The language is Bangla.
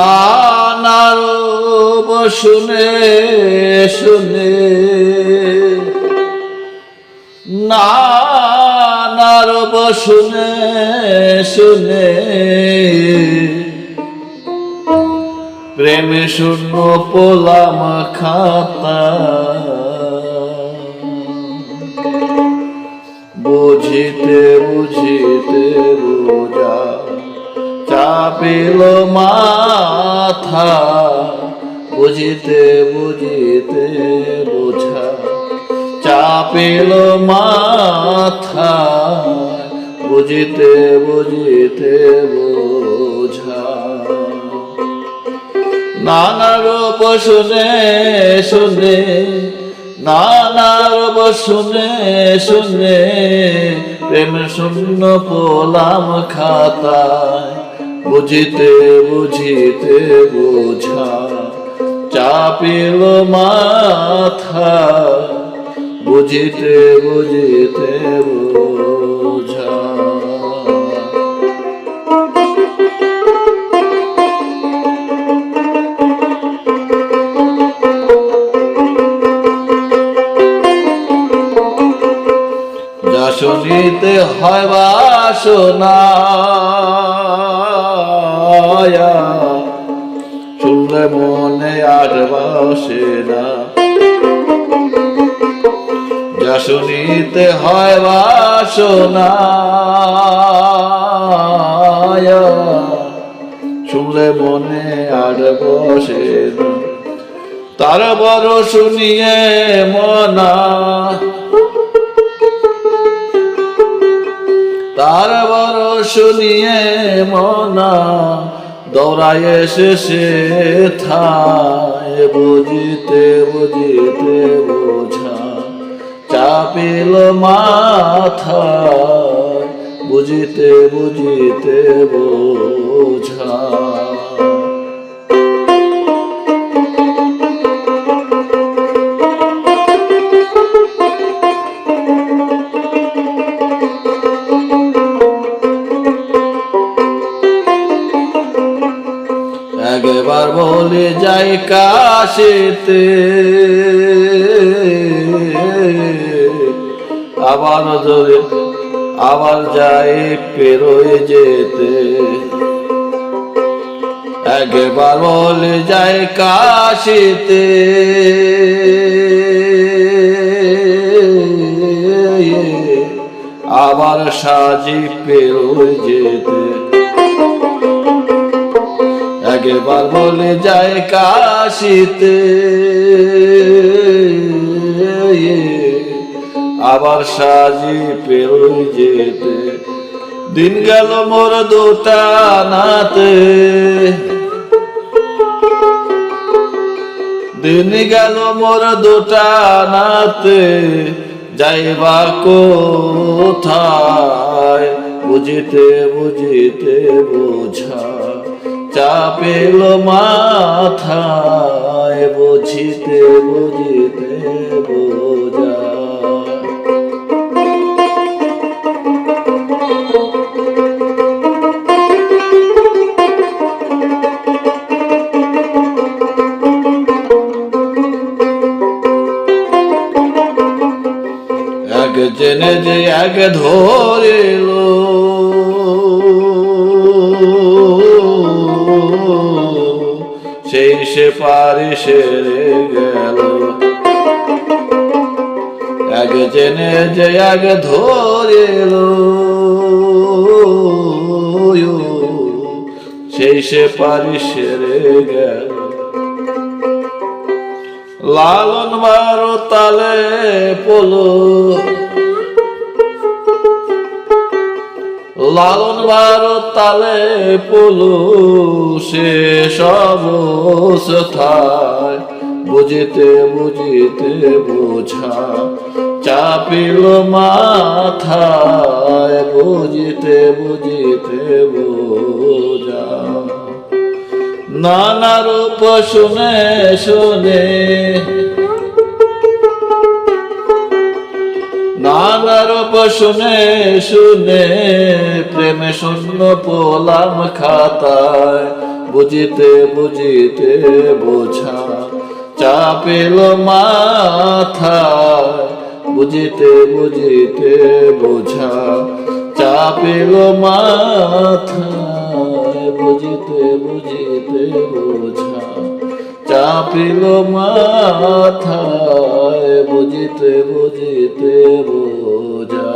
নানার শুনে শুনে। নানার শুনে শুনে। প্রেমে শূন্য পোলাম খাতা। বুঝিতে বুঝিতে বোঝা চাপিল মাথা, বুঝিতে বুঝিতে বোঝা। চাপিল মাথা, বুঝিতে বুঝিতে বোঝা। নানা রূপ শুনে শুনে, নানা রূপ শুনে শুনে, প্রেম শূন্য পোলাম খাতায়। বুঝিতে বুঝিতে বোঝা চাপিল মাথা। বুঝিতে বুঝিতে বোঝা। যা শুনিতে হয় বাসনা বাসে যা শুনিতে হয় বাসনা। শুনলে মনে আর বসে তার বড় শুনিয়ে মনা। তার বড় শুনিয়ে মনা। দৌড়ায় এসে থায় বুঝিতে বুঝিতে বোঝা। চাপিল মাথা বুঝিতে বুঝিতে বোঝা। বলে যাই কাশিতে। আবার ধরে আবার যাই পেরোয় যেতে। একবার বলে যাই কাশিতে। আবার সাজি পেরোয় যেতে। একবার বলে যায় কাশিতে। আবার সাজি পেরোই যেতে। দিন গেল মোর দুটা নাতে। দিন গেল মোর দুটা নাতে, যাইবা কোথায় বুঝিতে বুঝিতে বোঝা চাপেল মাথায় বুঝিতে বুঝিতে বোঝা। এক জেনে যে এক ধরিল সেই সে পারি সেরে গেল। এক জেনে যে এক ধরিল। সেই সে পারি সেরে গেল। লালন বারো তালে পোলো। লালন বারো তালে পোলো সে সব থায় বুঝিতে বুঝিতে বোঝা চাপিল মাথায় বুঝিতে বুঝিতে বোঝা। নানা রূপ শুনে শুনে নানা শুনে শুনে প্রেমে শূন্য পোলাম খাতায়। বুঝিতে বুঝিতে বোঝা চাপিল মাথা বুঝিতে বুঝিতে বোঝা চাপিল মাথা বুঝিতে বুঝিতে বোঝা চাপিল মাথায় বুঝিতে বুঝিতে বোঝা